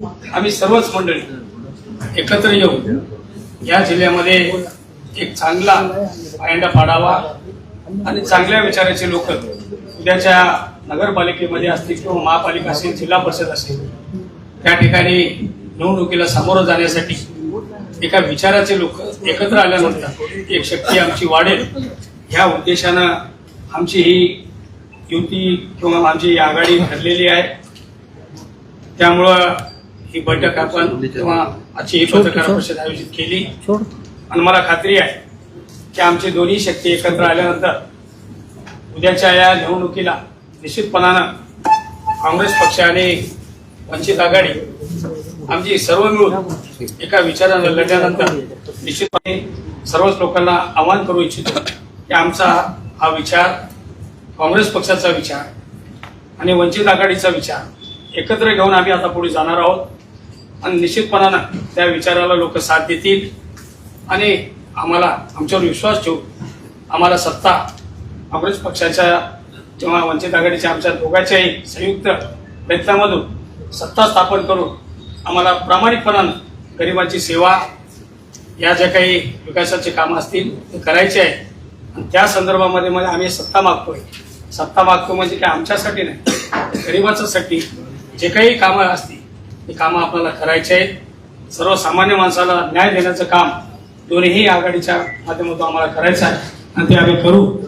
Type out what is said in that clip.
आम्ही सर्वच मंडळी एकत्र येऊन या जिल्ह्यामध्ये एक चांगला पायंडा पाडावा आणि चांगल्या विचाराचे लोक उद्याच्या नगरपालिकेमध्ये असतील किंवा महापालिका असेल जिल्हा परिषद असेल त्या ठिकाणी निवडणुकीला सामोरं जाण्यासाठी एका विचाराचे लोक एकत्र आल्यानंतर एक शक्ती आमची वाढेल. ह्या उद्देशानं आमची ही युती किंवा आमची ही आघाडी ठरलेली आहे. त्यामुळं ही बैठक आपण किंवा आजची ही पत्रकार परिषद आयोजित केली. आणि मला खात्री आहे की आमची दोन्ही शक्ती एकत्र आल्यानंतर उद्याच्या या निवडणुकीला निश्चितपणानं काँग्रेस पक्ष आणि वंचित आघाडी आमची सर्व मिळून एका विचारानं लढल्यानंतर निश्चितपणे सर्वच लोकांना आवाहन करू इच्छितो की आमचा हा विचार काँग्रेस पक्षाचा विचार आणि वंचित आघाडीचा विचार एकत्र घेऊन आम्ही आता पुढे जाणार आहोत. आणि निश्चितपणानं त्या विचाराला लोक साथ देतील. आणि आम्हाला आमच्यावर विश्वास ठेवून आम्हाला सत्ता काँग्रेस पक्षाच्या किंवा वंचित आघाडीच्या आमच्या दोघांच्याही संयुक्त प्रयत्नामधून सत्ता स्थापन करून आम्हाला प्रामाणिकपणानं गरिबांची सेवा या ज्या काही विकासाचे कामं असतील ते करायचे आहे. आणि त्या संदर्भामध्ये म्हणजे आम्ही सत्ता मागतोय. सत्ता मागतो म्हणजे काय? आमच्यासाठी नाही गरिबाच्यासाठी जे काही कामं असतील ही कामं आपल्याला करायचे आहेत. सर्वसामान्य माणसाला न्याय देण्याचं काम दोन्ही आघाडीच्या माध्यमातून आम्हाला करायचं आहे. आणि ते आम्ही करू.